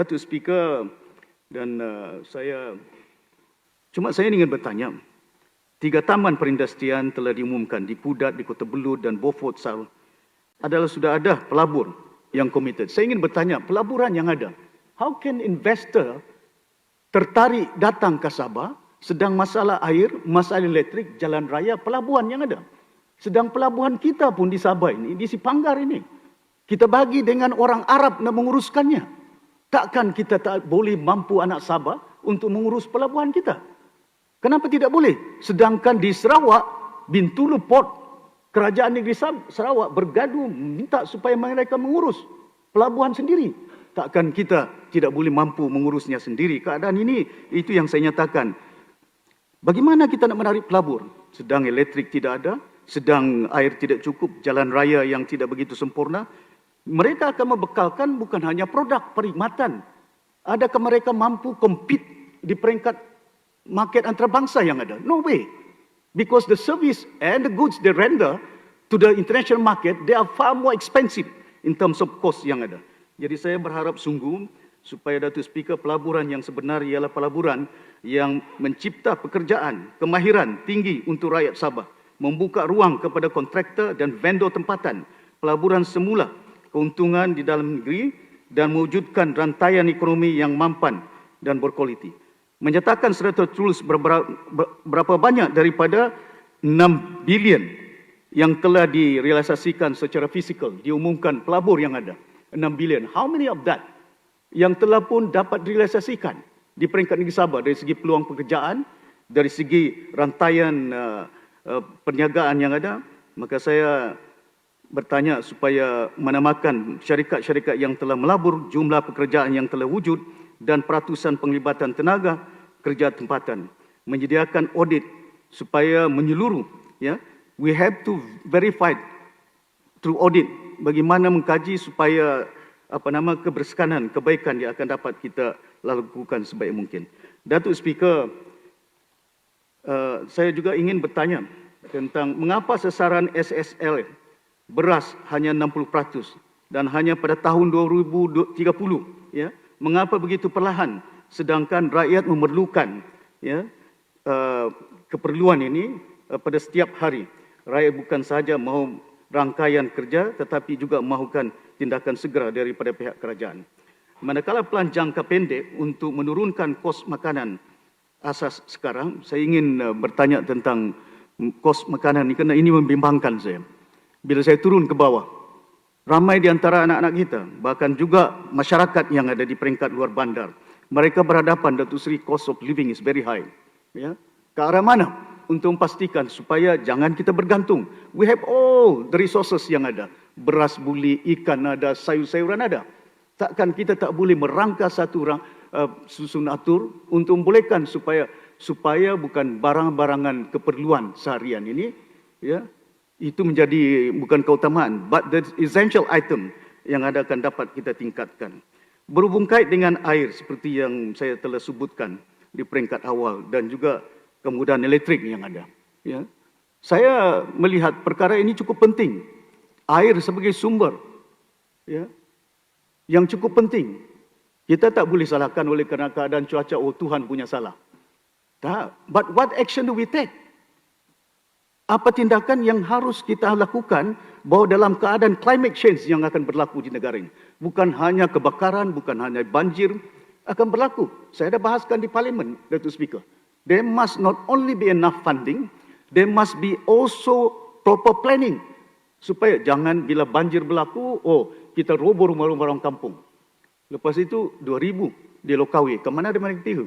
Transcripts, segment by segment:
Datuk Speaker dan uh, saya cuma saya ingin bertanya. Tiga taman perindustrian telah diumumkan di Pudat, di Kota Belud dan Beaufort South adalah sudah ada pelabur yang committed. Saya ingin bertanya, pelaburan yang ada, how can investor tertarik datang ke Sabah sedang masalah air, masalah elektrik, jalan raya, pelabuhan yang ada. Sedang pelabuhan kita pun di Sabah ini, di Sipanggar ini. Kita bagi dengan orang Arab nak menguruskannya. Takkan kita tak boleh mampu anak Sabah untuk mengurus pelabuhan kita? Kenapa tidak boleh? Sedangkan di Sarawak, Bintulu Port, kerajaan negeri Sarawak bergaduh minta supaya mereka mengurus pelabuhan sendiri. Takkan kita tidak boleh mampu mengurusnya sendiri. Keadaan ini, itu yang saya nyatakan. Bagaimana kita nak menarik pelabur? Sedang elektrik tidak ada, sedang air tidak cukup, jalan raya yang tidak begitu sempurna. Mereka akan membekalkan bukan hanya produk perkhidmatan. Adakah mereka mampu compete di peringkat market antarabangsa yang ada. No way. Because the service and the goods they render to the international market, they are far more expensive in terms of cost yang ada. Jadi saya berharap sungguh supaya Datuk Speaker pelaburan yang sebenar ialah pelaburan yang mencipta pekerjaan, kemahiran tinggi untuk rakyat Sabah, membuka ruang kepada kontraktor dan vendor tempatan, pelaburan semula, keuntungan di dalam negeri dan mewujudkan rantaian ekonomi yang mampan dan berkualiti menyatakan secara tertulis berapa banyak daripada 6 bilion yang telah direalisasikan secara fizikal, diumumkan pelabur yang ada. 6 bilion. How many of that yang telah pun dapat direalisasikan di peringkat negeri Sabah dari segi peluang pekerjaan, dari segi rantaian uh, uh, perniagaan yang ada, maka saya bertanya supaya menamakan syarikat-syarikat yang telah melabur jumlah pekerjaan yang telah wujud dan peratusan penglibatan tenaga kerja tempatan. Menyediakan audit supaya menyeluruh ya. We have to verify through audit bagaimana mengkaji supaya apa nama keberskanan kebaikan yang akan dapat kita lakukan sebaik mungkin. Datuk speaker uh, saya juga ingin bertanya tentang mengapa sasaran SSL beras hanya 60% dan hanya pada tahun 2030 ya. Mengapa begitu perlahan? Sedangkan rakyat memerlukan ya uh, keperluan ini uh, pada setiap hari. Rakyat bukan sahaja mahu rangkaian kerja tetapi juga mahukan tindakan segera daripada pihak kerajaan. Manakala pelan jangka pendek untuk menurunkan kos makanan asas sekarang saya ingin uh, bertanya tentang kos makanan ini kerana ini membimbangkan saya bila saya turun ke bawah ramai di antara anak-anak kita, bahkan juga masyarakat yang ada di peringkat luar bandar, mereka berhadapan Datuk Seri cost of living is very high. Ya. Ke arah mana? Untuk memastikan supaya jangan kita bergantung. We have all the resources yang ada. Beras buli, ikan ada, sayur-sayuran ada. Takkan kita tak boleh merangka satu orang uh, susun atur untuk membolehkan supaya supaya bukan barang-barangan keperluan seharian ini ya itu menjadi bukan keutamaan but the essential item yang ada akan dapat kita tingkatkan. Berhubung kait dengan air seperti yang saya telah sebutkan di peringkat awal dan juga kemudahan elektrik yang ada ya. Saya melihat perkara ini cukup penting. Air sebagai sumber ya yang cukup penting. Kita tak boleh salahkan oleh kerana keadaan cuaca oh Tuhan punya salah. Tak but what action do we take apa tindakan yang harus kita lakukan bahawa dalam keadaan climate change yang akan berlaku di negara ini. Bukan hanya kebakaran, bukan hanya banjir akan berlaku. Saya dah bahaskan di parlimen, Datuk Speaker. There must not only be enough funding, there must be also proper planning. Supaya jangan bila banjir berlaku, oh kita roboh rumah-rumah orang kampung. Lepas itu 2000 di Lokawi. Ke mana ada mereka tinggal?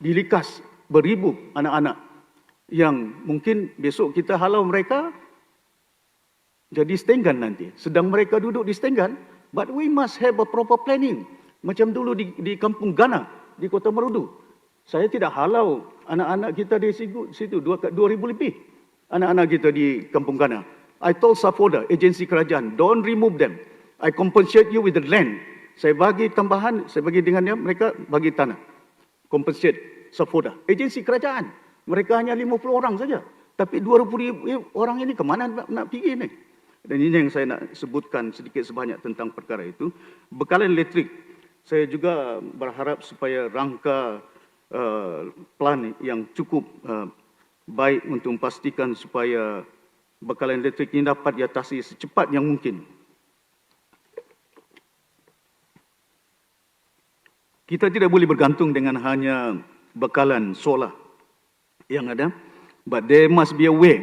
Di Likas beribu anak-anak yang mungkin besok kita halau mereka jadi stenggan nanti. Sedang mereka duduk di stenggan, but we must have a proper planning. Macam dulu di, di kampung Ghana, di kota Merudu. Saya tidak halau anak-anak kita di situ, situ 2,000 lebih. Anak-anak kita di kampung Ghana. I told Safoda, agensi kerajaan, don't remove them. I compensate you with the land. Saya bagi tambahan, saya bagi dengan dia, mereka bagi tanah. Compensate Safoda, agensi kerajaan. Mereka hanya 50 orang saja. Tapi 20 ribu eh, orang ini kemana nak, nak pergi ini? Dan ini yang saya nak sebutkan sedikit sebanyak tentang perkara itu. Bekalan elektrik. Saya juga berharap supaya rangka uh, plan yang cukup uh, baik untuk memastikan supaya bekalan elektrik ini dapat diatasi secepat yang mungkin. Kita tidak boleh bergantung dengan hanya bekalan solar yang ada. But there must be a way.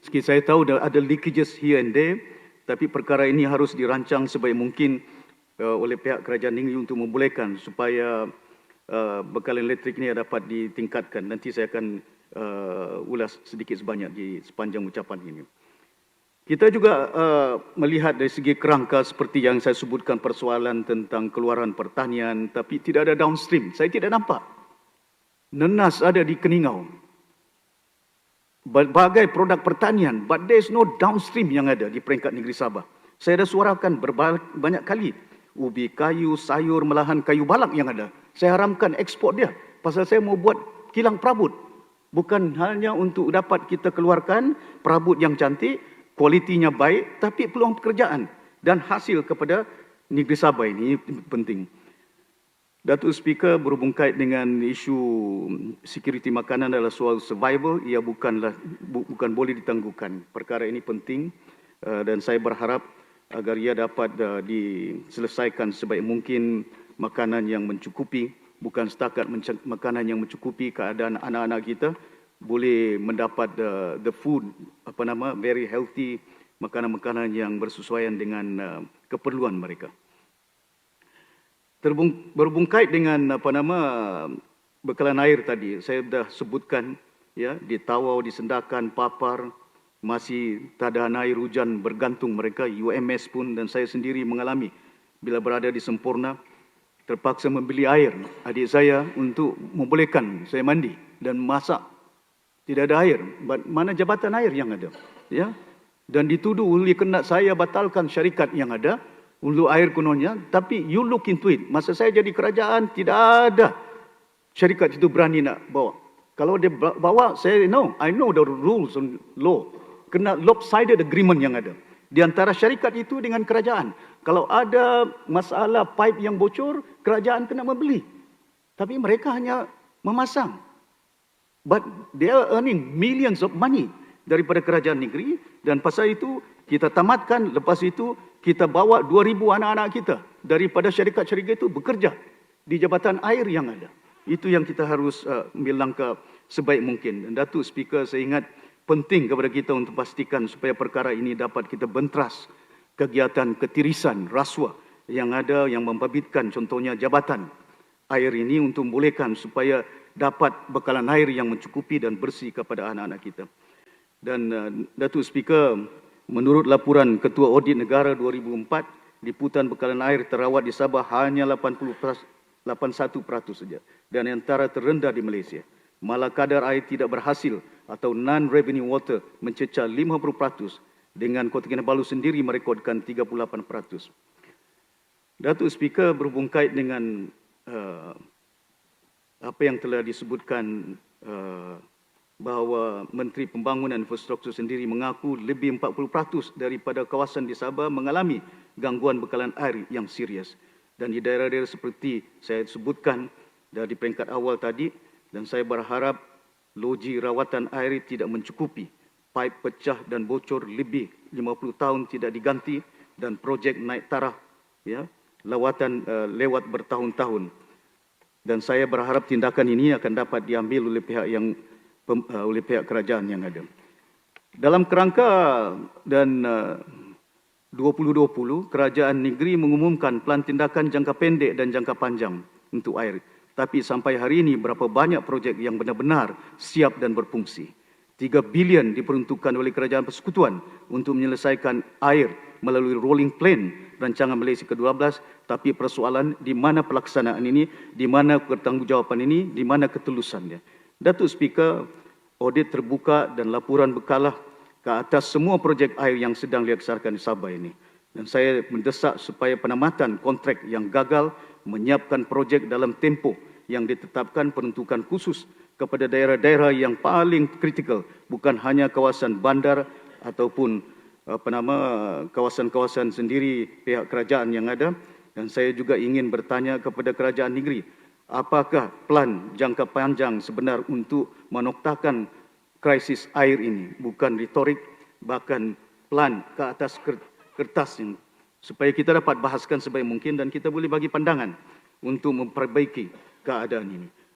Sekali saya tahu ada leakages here and there. Tapi perkara ini harus dirancang sebaik mungkin uh, oleh pihak kerajaan negeri untuk membolehkan supaya uh, bekalan elektrik ini dapat ditingkatkan. Nanti saya akan uh, ulas sedikit sebanyak di sepanjang ucapan ini. Kita juga uh, melihat dari segi kerangka seperti yang saya sebutkan persoalan tentang keluaran pertanian tapi tidak ada downstream. Saya tidak nampak. Nenas ada di Keningau. Berbagai produk pertanian but there is no downstream yang ada di peringkat negeri Sabah. Saya dah suarakan banyak kali ubi kayu, sayur, melahan kayu balak yang ada. Saya haramkan ekspor dia pasal saya mau buat kilang perabot. Bukan hanya untuk dapat kita keluarkan perabot yang cantik, kualitinya baik tapi peluang pekerjaan dan hasil kepada negeri Sabah ini penting. Datuk Speaker berhubung kait dengan isu security makanan adalah soal survival, ia bukanlah bu, bukan boleh ditangguhkan. Perkara ini penting uh, dan saya berharap agar ia dapat uh, diselesaikan sebaik mungkin makanan yang mencukupi, bukan setakat makanan yang mencukupi keadaan anak-anak kita, boleh mendapat the, the food apa nama very healthy makanan-makanan yang bersesuaian dengan uh, keperluan mereka. Terbung, berhubung kait dengan apa nama bekalan air tadi, saya sudah sebutkan ya di Tawau, di Sendakan, Papar masih tak ada air hujan bergantung mereka UMS pun dan saya sendiri mengalami bila berada di Sempurna terpaksa membeli air adik saya untuk membolehkan saya mandi dan masak tidak ada air. Mana jabatan air yang ada? Ya. Dan dituduh oleh kena saya batalkan syarikat yang ada, ulu air kononnya, tapi you look into it. Masa saya jadi kerajaan, tidak ada syarikat itu berani nak bawa. Kalau dia bawa, saya know, I know the rules and law. Kena lopsided agreement yang ada. Di antara syarikat itu dengan kerajaan. Kalau ada masalah pipe yang bocor, kerajaan kena membeli. Tapi mereka hanya memasang but they are earning millions of money daripada kerajaan negeri dan pasal itu kita tamatkan lepas itu kita bawa 2000 anak-anak kita daripada syarikat-syarikat itu bekerja di jabatan air yang ada itu yang kita harus uh, ambil langkah sebaik mungkin dan Datuk Speaker saya ingat penting kepada kita untuk pastikan supaya perkara ini dapat kita bentras kegiatan ketirisan rasuah yang ada yang membabitkan contohnya jabatan air ini untuk membolehkan supaya dapat bekalan air yang mencukupi dan bersih kepada anak-anak kita. Dan uh, Datuk Speaker, menurut laporan Ketua Audit Negara 2004, liputan bekalan air terawat di Sabah hanya 80 81% saja dan antara terendah di Malaysia. Malah kadar air tidak berhasil atau non-revenue water mencecah 50% dengan Kota Kinabalu sendiri merekodkan 38%. Datuk Speaker berhubung kait dengan uh, apa yang telah disebutkan uh, bahawa Menteri Pembangunan Infrastruktur sendiri mengaku lebih 40% daripada kawasan di Sabah mengalami gangguan bekalan air yang serius. Dan di daerah-daerah seperti saya sebutkan dari peringkat awal tadi dan saya berharap loji rawatan air tidak mencukupi. Pipe pecah dan bocor lebih 50 tahun tidak diganti dan projek naik taraf ya, lawatan uh, lewat bertahun-tahun dan saya berharap tindakan ini akan dapat diambil oleh pihak yang oleh pihak kerajaan yang ada. Dalam kerangka dan uh, 2020 kerajaan negeri mengumumkan plan tindakan jangka pendek dan jangka panjang untuk air. Tapi sampai hari ini berapa banyak projek yang benar-benar siap dan berfungsi. 3 bilion diperuntukkan oleh kerajaan persekutuan untuk menyelesaikan air melalui rolling plan rancangan Malaysia ke-12 tapi persoalan di mana pelaksanaan ini di mana pertanggungjawaban ini di mana ketulusannya Datuk Speaker audit terbuka dan laporan bekalah ke atas semua projek air yang sedang dilaksanakan di Sabah ini. Dan saya mendesak supaya penamatan kontrak yang gagal menyiapkan projek dalam tempoh yang ditetapkan penentukan khusus kepada daerah-daerah yang paling kritikal bukan hanya kawasan bandar ataupun apa nama kawasan-kawasan sendiri pihak kerajaan yang ada. Dan saya juga ingin bertanya kepada kerajaan negeri, apakah plan jangka panjang sebenar untuk menoktakan krisis air ini? Bukan retorik, bahkan plan ke atas kertas ini. Supaya kita dapat bahaskan sebaik mungkin dan kita boleh bagi pandangan untuk memperbaiki keadaan ini.